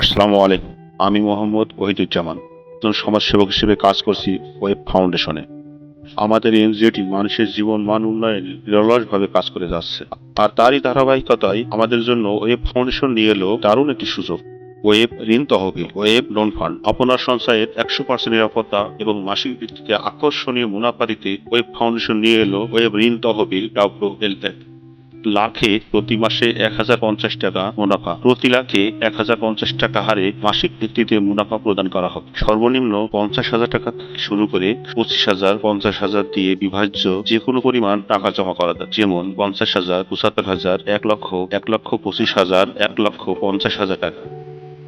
আসসালামু আলাইকুম। আমি মোহাম্মদ ওহিদুজ্জামান, একজন সমাজসেবক হিসেবে কাজ করছি ওয়েব ফাউন্ডেশনে। আমাদের এনজিওটি মানুষের জীবন মান উন্নয়নে নিরলসভাবে কাজ করে যাচ্ছে। আর তারই ধারাবাহিকতায় আমাদের জন্য ওয়েব ফাউন্ডেশন নিয়ে এলো দারুণ একটি সুযোগ। ওয়েব ঋণ তহবিল, ওয়েব লোন ফান্ড, আপনার সঞ্চয়ের একশো পার্সেন্ট নিরাপত্তা এবং মাসিক ভিত্তিতে আকর্ষণীয় মুনাফা দিতে ওয়েব ফাউন্ডেশন নিয়ে এলো ওয়েব ঋণ তহবিল ডাব্লিউ এলটেক লাখে প্রতি মাসে এক হাজার পঞ্চাশ টাকা মুনাফা। প্রতি লাখে এক হাজার পঞ্চাশ টাকা হারে মাসিক ভিত্তিতে মুনাফা প্রদান করা হবে সর্বনিম্ন পঞ্চাশ হাজার টাকা শুরু করে পঁচিশ হাজার, পঞ্চাশ হাজার দিয়ে বিভাজ্য যে কোনো পরিমাণ টাকা জমা করা যায়। যেমন পঞ্চাশ হাজার, পঁচাত্তর হাজার, এক লক্ষ এক লক্ষ পঁচিশ হাজার, এক লক্ষ পঞ্চাশ হাজার টাকা।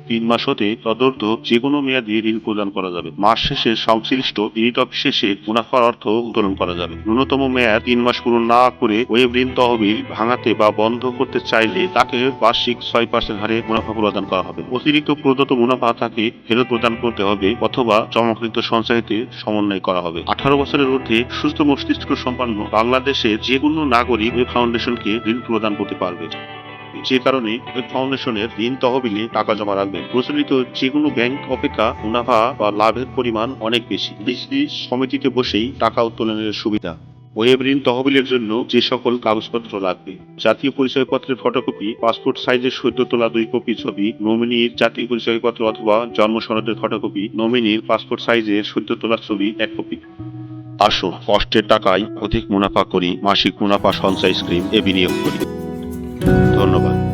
তিন মাস হতে তদর্থ যে কোনো মেয়াদি ঋণ প্রদান করা যাবে। মাস শেষে সংশ্লিষ্ট ইউনিট অফিস শেষে মুনাফার অর্থ উত্তোলন করা যাবে। ন্যূনতম মেয়াদ তিন মাস পূরণ না করে ওয়েব ঋণ তহবিল ভাঙাতে বা বন্ধ করতে চাইলে তাকে বার্ষিক ছয় পার্সেন্ট হারে মুনাফা প্রদান করা হবে। অতিরিক্ত প্রদত্ত মুনাফা তাকে ফেরত প্রদান করতে হবে অথবা জমাকৃত সঞ্চয়তে সমন্বয় করা হবে। আঠারো বছরের ঊর্ধ্বে সুস্থ মস্তিষ্ক সম্পন্ন বাংলাদেশের যে কোনো নাগরিক ওয়েব ফাউন্ডেশনকে ঋণ প্রদান করতে পারবে। যে কারণে ফাউন্ডেশনের ঋণ তহবিলে টাকা জমা রাখবেন। প্রচলিত যে কোনো ব্যাংক অপেক্ষা মুনাফা বা লাভের পরিমাণ অনেক বেশি। ডিসি সমিতিতে বসেই টাকা উত্তোলনের সুবিধা। ওয়েব ঋণ তহবিলের জন্য যে সকল কাগজপত্র লাগবে, জাতীয় পরিচয়পত্রের ফটোকপি, পাসপোর্ট সাইজের সদ্য তোলা দুই কপি ছবি, নমিনির জাতীয় পরিচয়পত্র অথবা জন্ম সনদের ফটোকপি, নমিনির পাসপোর্ট সাইজের সদ্য তোলা ছবি এক কপি। আসো কষ্টের টাকায় অধিক মুনাফা করি, মাসিক মুনাফা সঞ্চয় স্কিম এ বিনিয়োগ করি। ধন্যবাদ।